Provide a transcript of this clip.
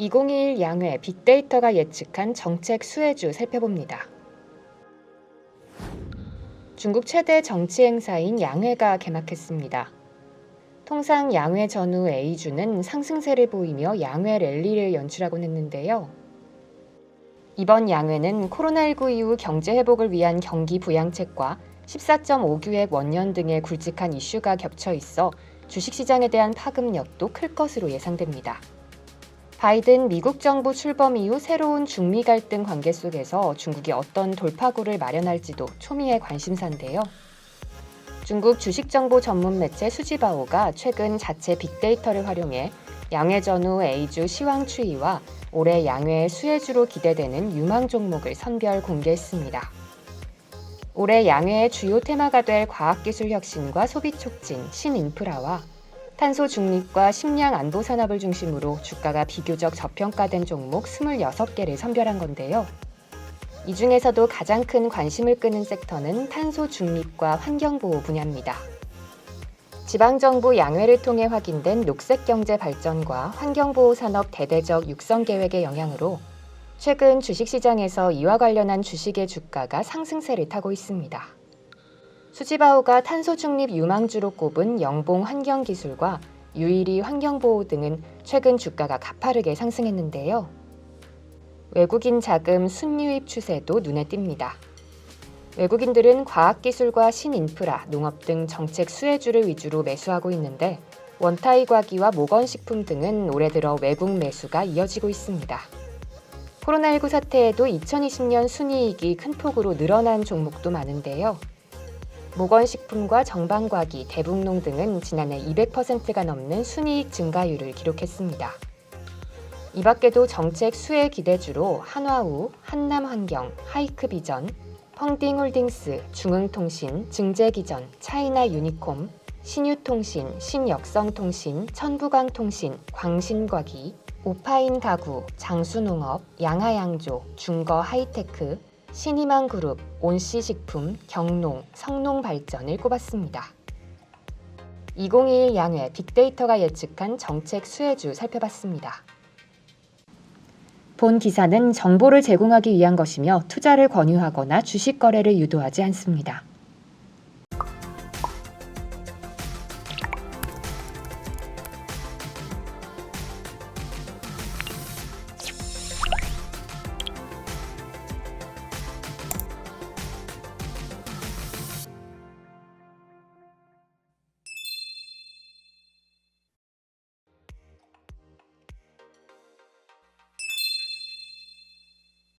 2021 양회 빅데이터가 예측한 정책 수혜주 살펴봅니다. 중국 최대 정치 행사인 양회가 개막했습니다. 통상 양회 전후 A주는 상승세를 보이며 양회 랠리를 연출하곤 했는데요. 이번 양회는 코로나19 이후 경제 회복을 위한 경기 부양책과 14.5규획 원년 등의 굵직한 이슈가 겹쳐 있어 주식시장에 대한 파급력도 클 것으로 예상됩니다. 바이든 미국 정부 출범 이후 새로운 중미 갈등 관계 속에서 중국이 어떤 돌파구를 마련할지도 초미의 관심사인데요. 중국 주식정보 전문 매체 수지바오가 최근 자체 빅데이터를 활용해 양회 전후 A주 시황 추이와 올해 양회의 수혜주로 기대되는 유망 종목을 선별 공개했습니다. 올해 양회의 주요 테마가 될 과학기술 혁신과 소비 촉진, 신인프라와 탄소 중립과 식량 안보 산업을 중심으로 주가가 비교적 저평가된 종목 26개를 선별한 건데요. 이 중에서도 가장 큰 관심을 끄는 섹터는 탄소 중립과 환경보호 분야입니다. 지방정부 양회를 통해 확인된 녹색 경제 발전과 환경보호 산업 대대적 육성 계획의 영향으로 최근 주식시장에서 이와 관련한 주식의 주가가 상승세를 타고 있습니다. 수지바오가 탄소 중립 유망주로 꼽은 영봉 환경기술과 유일이 환경보호 등은 최근 주가가 가파르게 상승했는데요. 외국인 자금 순유입 추세도 눈에 띕니다. 외국인들은 과학기술과 신인프라, 농업 등 정책 수혜주를 위주로 매수하고 있는데 원타이 과기와 모건식품 등은 올해 들어 외국 매수가 이어지고 있습니다. 코로나19 사태에도 2020년 순이익이 큰 폭으로 늘어난 종목도 많은데요. 모건식품과 정방과기, 대북농 등은 지난해 200%가 넘는 순이익 증가율을 기록했습니다. 이 밖에도 정책 수혜 기대주로 한화우, 한남환경, 하이크비전, 펑딩홀딩스, 중흥통신, 증재기전, 차이나 유니콤, 신유통신, 신역성통신, 천부광통신, 광신과기, 오파인 가구, 장수농업, 양하양조, 중거 하이테크, 신희망 그룹, 온씨식품, 경농, 성농발전을 꼽았습니다. 2021 양회 빅데이터가 예측한 정책 수혜주 살펴봤습니다. 본 기사는 정보를 제공하기 위한 것이며 투자를 권유하거나 주식 거래를 유도하지 않습니다.